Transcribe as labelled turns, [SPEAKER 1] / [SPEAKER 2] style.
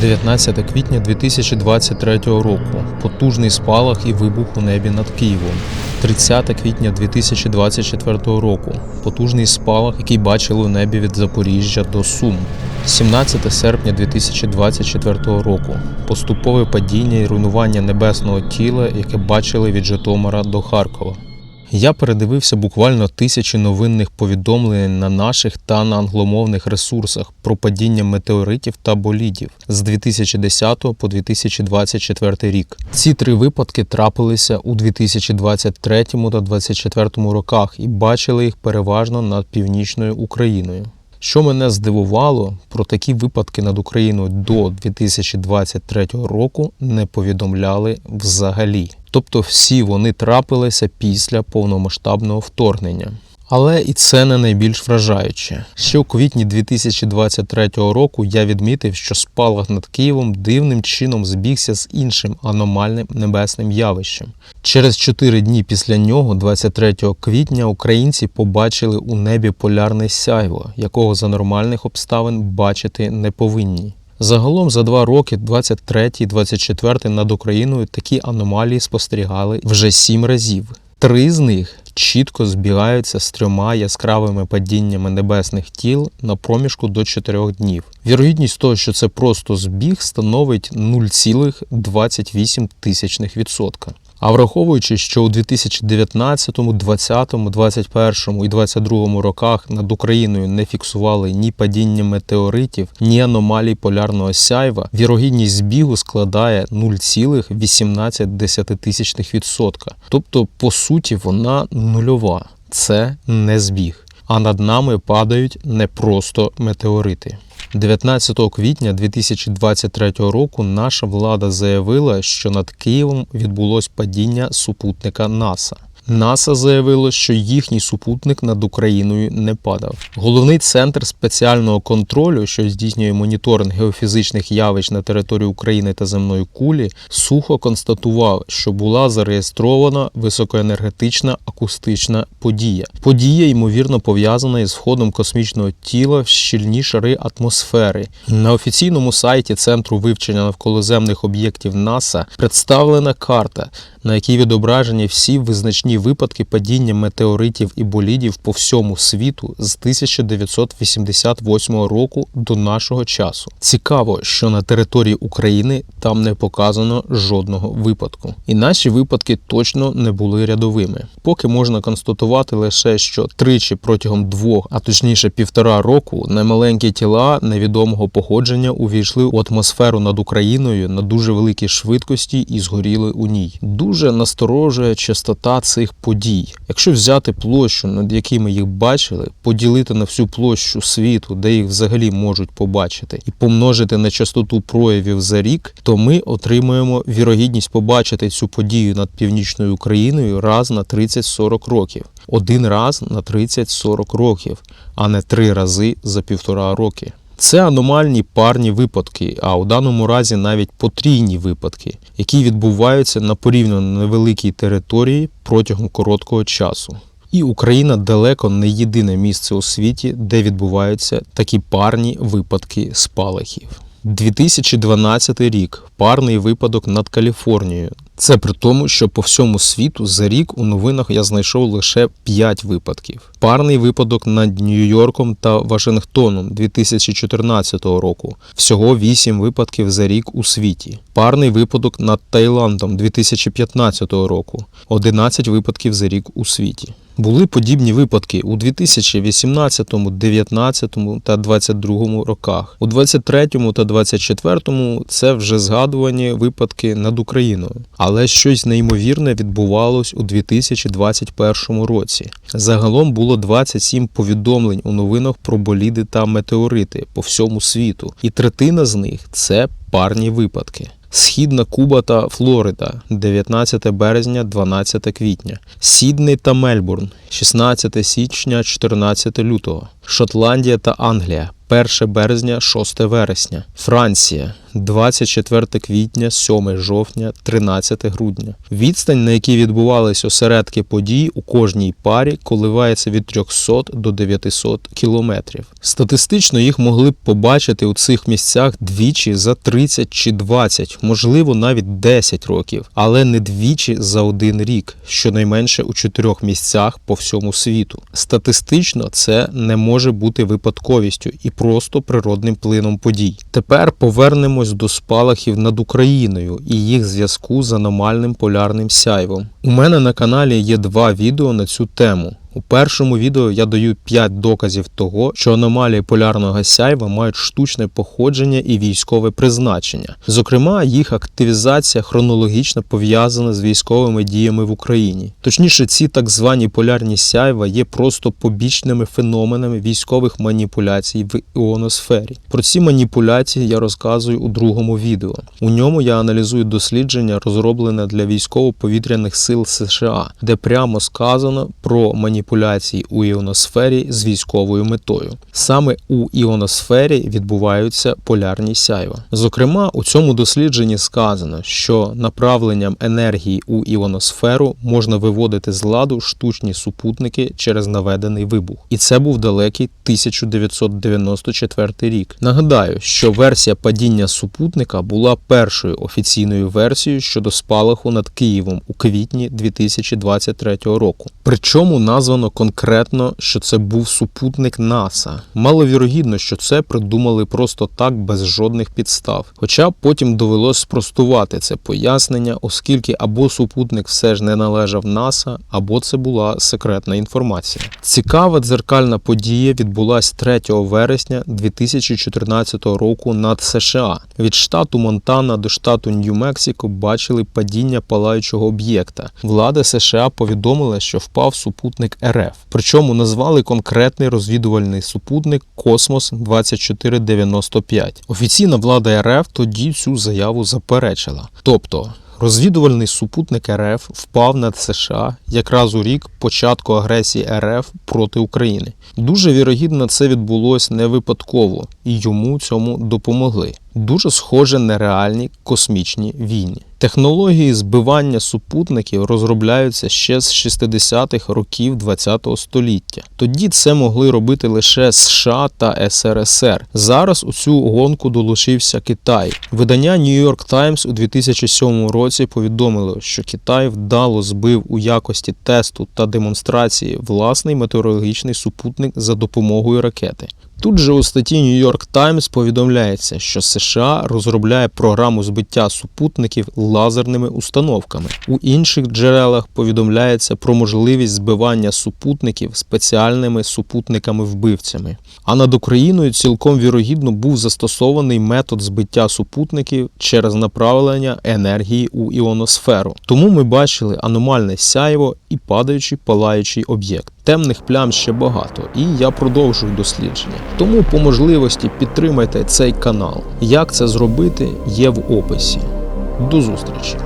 [SPEAKER 1] 19 квітня 2023 року. Потужний спалах і вибух у небі над Києвом. 30 квітня 2024 року. Потужний спалах, який бачили у небі від Запоріжжя до Сум. 17 серпня 2024 року. Поступове падіння і руйнування небесного тіла, яке бачили від Житомира до Харкова. Я передивився буквально тисячі новинних повідомлень на наших та на англомовних ресурсах про падіння метеоритів та болідів з 2010 по 2024 рік. Ці три випадки трапилися у 2023 та 2024 роках і бачили їх переважно над північною Україною. Що мене здивувало, про такі випадки над Україною до 2023 року не повідомляли взагалі. Тобто всі вони трапилися після повномасштабного вторгнення. Але і це не найбільш вражаюче. Ще у квітні 2023 року я відмітив, що спалах над Києвом дивним чином збігся з іншим аномальним небесним явищем. Через 4 дні після нього, 23 квітня, українці побачили у небі полярне сяйво, якого за нормальних обставин бачити не повинні. Загалом за два роки, 23 і 24 над Україною, такі аномалії спостерігали вже сім разів. Три з них чітко збігаються з трьома яскравими падіннями небесних тіл на проміжку до 4 днів. Вірогідність того, що це просто збіг, становить 0,28%. А враховуючи, що у 2019, 2020, 2021 і 2022 роках над Україною не фіксували ні падіння метеоритів, ні аномалій полярного сяйва, вірогідність збігу складає 0,18%. Тобто, по суті, вона нульова. Це не збіг. А над нами падають не просто метеорити. 19 квітня 2023 року наша влада заявила, що над Києвом відбулось падіння супутника НАСА. НАСА заявило, що їхній супутник над Україною не падав. Головний центр спеціального контролю, що здійснює моніторинг геофізичних явищ на території України та земної кулі, сухо констатував, що була зареєстрована високоенергетична акустична подія. Подія ймовірно пов'язана із входом космічного тіла в щільні шари атмосфери. На офіційному сайті Центру вивчення навколоземних об'єктів НАСА представлена карта, на якій відображені всі визначні випадки падіння метеоритів і болідів по всьому світу з 1988 року до нашого часу. Цікаво, що на території України там не показано жодного випадку, і наші випадки точно не були рядовими. Поки можна констатувати лише, що тричі протягом двох, а точніше півтора року, немаленькі тіла невідомого походження увійшли у атмосферу над Україною на дуже великій швидкості і згоріли у ній. Дуже насторожує частота цих подій. Якщо взяти площу, над якими їх бачили, поділити на всю площу світу, де їх взагалі можуть побачити, і помножити на частоту проявів за рік, то ми отримуємо вірогідність побачити цю подію над північною Україною раз на 30-40 років. Один раз на 30-40 років, а не три рази за півтора роки. Це аномальні парні випадки, а у даному разі навіть потрійні випадки, які відбуваються на порівняно невеликій території протягом короткого часу. І Україна далеко не єдине місце у світі, де відбуваються такі парні випадки спалахів. 2012 рік парний випадок над Каліфорнією. Це при тому, що по всьому світу за рік у новинах я знайшов лише 5 випадків. Парний випадок над Нью-Йорком та Вашингтоном 2014 року. Всього 8 випадків за рік у світі. Парний випадок над Таїландом 2015 року. 11 випадків за рік у світі. Були подібні випадки у 2018, 2019 та 2022 роках. У 2023 та 2024 це вже згадувані випадки над Україною. Але щось неймовірне відбувалось у 2021 році. Загалом було 27 повідомлень у новинах про боліди та метеорити по всьому світу, і третина з них це парні випадки. Східна Куба та Флорида 19 березня, 12 квітня, Сідней та Мельбурн 16 січня, 14 лютого, Шотландія та Англія 1 березня, 6 вересня, Франція 24 квітня, 7 жовтня, 13 грудня. Відстань, на якій відбувались осередки подій у кожній парі, коливається від 300 до 900 кілометрів. Статистично їх могли б побачити у цих місцях двічі за 30 чи 20, можливо, навіть 10 років, але не двічі за один рік, щонайменше у чотирьох місцях по всьому світу. Статистично це не може бути випадковістю і просто природним плином подій. Тепер повернемось до спалахів над Україною і їх зв'язку з аномальним полярним сяйвом. У мене на каналі є два відео на цю тему. У першому відео я даю 5 доказів того, що аномалії полярного сяйва мають штучне походження і військове призначення. Зокрема, їх активізація хронологічно пов'язана з військовими діями в Україні. Точніше, ці так звані полярні сяйва є просто побічними феноменами військових маніпуляцій в іоносфері. Про ці маніпуляції я розказую у другому відео. У ньому я аналізую дослідження, розроблене для військово-повітряних сил США, де прямо сказано про маніпуляції у іоносфері з військовою метою. Саме у іоносфері відбуваються полярні сяйва. Зокрема, у цьому дослідженні сказано, що направленням енергії у іоносферу можна виводити з ладу штучні супутники через наведений вибух. І це був далекий 1994 рік. Нагадаю, що версія падіння супутника була першою офіційною версією щодо спалаху над Києвом у квітні 2023 року. Причому названо конкретно, що це був супутник НАСА. Маловірогідно, що це придумали просто так без жодних підстав. Хоча потім довелось спростувати це пояснення, оскільки або супутник все ж не належав НАСА, або це була секретна інформація. Цікава дзеркальна подія відбулась 3 вересня 2014 року над США. Від штату Монтана до штату Нью-Мексико бачили падіння палаючого об'єкта. Влада США повідомила, що впав супутник РФ. Причому назвали конкретний розвідувальний супутник Космос 2495. Офіційна влада РФ тоді цю заяву заперечила. Тобто. Розвідувальний супутник РФ впав над США якраз у рік початку агресії РФ проти України. Дуже вірогідно, це відбулось не випадково, і йому цьому допомогли. Дуже схоже на реальні космічні війни. Технології збивання супутників розробляються ще з 60-х років ХХ століття. Тоді це могли робити лише США та СРСР. Зараз у цю гонку долучився Китай. Видання New York Times у 2007 році повідомило, що Китай вдало збив у якості тесту та демонстрації власний метеорологічний супутник за допомогою ракети. Тут же у статті New York Times повідомляється, що США розробляє програму збиття супутників лазерними установками. У інших джерелах повідомляється про можливість збивання супутників спеціальними супутниками-вбивцями. А над Україною цілком вірогідно був застосований метод збиття супутників через направлення енергії у іоносферу. Тому ми бачили аномальне сяйво і падаючий палаючий об'єкт. Темних плям ще багато, і я продовжую дослідження. Тому по можливості підтримайте цей канал. Як це зробити, є в описі. До зустрічі!